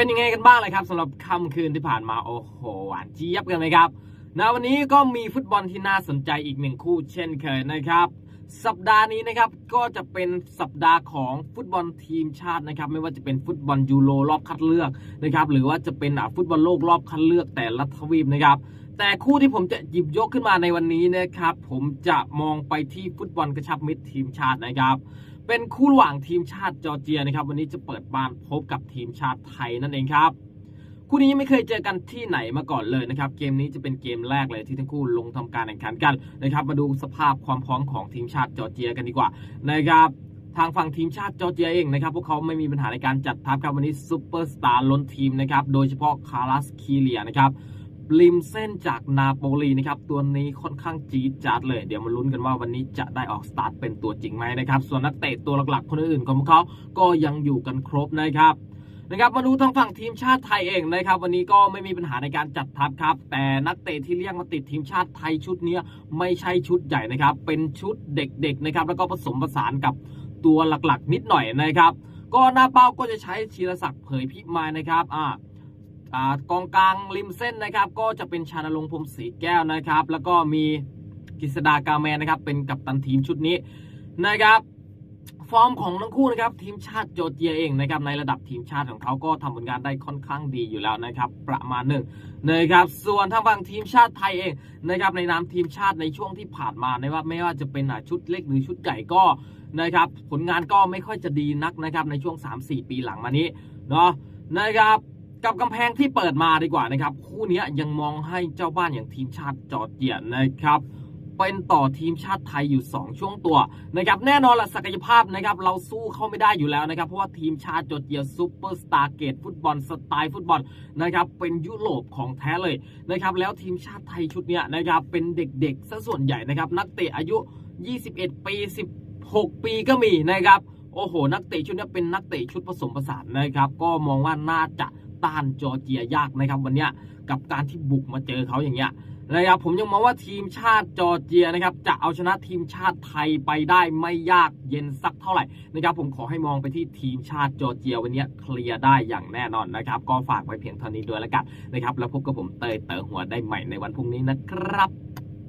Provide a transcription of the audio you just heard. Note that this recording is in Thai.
เป็นยังไงกันบ้างเลยครับสำหรับค่ำคืนที่ผ่านมาโอ้โหหวานเจี๊ยบกันเลยครับนะวันนี้ก็มีฟุตบอลที่น่าสนใจอีกหนึ่งคู่เช่นเคยนะครับ สัปดาห์นี้นะครับก็จะเป็นสัปดาห์ของฟุตบอลทีมชาตินะครับ ไม่ว่าจะเป็นฟุตบอลยูโรรอบคัดเลือกนะครับ หรือว่าจะเป็นฟุตบอลโลกรอบคัดเลือกแต่ละทวีปนะครับ แต่คู่ที่ผมจะหยิบยกขึ้นมาในวันนี้นะครับ ผมจะมองไปที่ฟุตบอลกระชับมิตรทีมชาตินะครับ เป็นคู่ระหว่างทีมชาติจอร์เจียนะครับ วันนี้จะเปิดบ้านพบกับทีมชาติไทยนั่นเองครับ คู่นี้ไม่เคยเจอกันที่ไหนมาก่อนเลยนะครับ เกมนี้จะเป็นเกมแรกเลยที่ทั้งคู่ลงทำการแข่งขันกันนะครับ มาดูสภาพความพร้อมของทีมชาติจอร์เจียกันดีกว่านะครับทางฝั่งทีมชาติจอร์เจียเองนะครับ พวกเขาไม่มีปัญหาในการจัดทัพครับวันนี้ซูเปอร์สตาร์ล้นทีมนะครับ โดยเฉพาะคารัสคีเลียนะครับริมเส้นจากนาโปลีนะครับ ตัวนี้ค่อนข้างจี๊ดจ๊าดเลย เดี๋ยวมาลุ้นกันว่าวันนี้จะได้ออกสตาร์ทเป็นตัวจริงไหมนะครับ ส่วนนักเตะตัวหลักๆ คนอื่นๆของพวกเขาก็ยังอยู่กันครบนะครับ นะครับมาดูทางฝั่งทีมชาติไทยเองนะครับ วันนี้ก็ไม่มีปัญหาในการจัดทัพครับ แต่นักเตะที่เรียกมาติดทีมชาติไทยชุดนี้ไม่ใช่ชุดใหญ่นะครับ เป็นชุดเด็กๆนะครับ แล้วก็ผสมผสานกับตัวหลักๆ นิดหน่อยนะครับ ก็หน้าเป้าก็จะใช้ชีรศักดิ์เผยพิมายนะครับอ่าอกองกลางริมเส้นนะครับ ก็จะเป็นชานรงพรมศรีแก้วนะครับ แล้วก็มีกฤษดากาแมนนะครับ เป็นกัปตันทีมชุดนี้นะครับ ฟอร์มของทั้งคู่นะครับทีมชาติจอร์เจียเองนะครับในระดับทีมชาติของเขาก็ทำผลงานได้ค่อนข้างดีอยู่แล้วนะครับประมาณหนึ่งนะครับส่วนทางฝั่งทีมชาติไทยเองนะครับในนามทีมชาติในช่วงที่ผ่านมานว่าไม่ว่าจะเป็นอะชุดเล็กหรือชุดใหญ่ก็นะครับผลงานก็ไม่ค่อยจะดีนักนะครับในช่วง 3-4 ปีหลังมานี้เนาะนะครับกับกำแพงที่เปิดมาดีกว่านะครับคู่นี้ยังมองให้เจ้าบ้านอย่างทีมชาติจอร์เจียนะครับ เป็นต่อทีมชาติไทยอยู่ 2 ช่วงตัวนะครับแน่นอนละศักยภาพนะครับเราสู้เข้าไม่ได้อยู่แล้วนะครับ เพราะว่าทีมชาติจอร์เจียซูเปอร์สตาร์เกตฟุตบอลสไตล์ฟุตบอลนะครับเป็นยุโรปของแท้เลยนะครับแล้วทีมชาติไทยชุดเนี้ยนะครับเป็นเด็กๆซะส่วนใหญ่นะครับนักเตะอายุ 21 ปี 16 ปีก็มีนะครับโอ้โห นักเตะชุดนี้เป็นนักเตะชุดผสมผสานนะครับ ก็มองว่าน่าจะ ต้านจอร์เจียยากนะครับวันนี้กับการที่บุกมาเจอเขาอย่างเงี้ยนะครับผมยังมองว่าทีมชาติจอร์เจียนะครับจะเอาชนะทีมชาติไทยไปได้ไม่ยากเย็นสักเท่าไหร่นะครับผมขอให้มองไปที่ทีมชาติจอร์เจียวันนี้เคลียร์ได้อย่างแน่นอนนะครับ ก็ฝากไว้เพียงเท่านี้ด้วยแล้วกันนะครับแล้วพบกับผมเตยเต๋อหัวได้ใหม่ในวันพรุ่งนี้นะครับ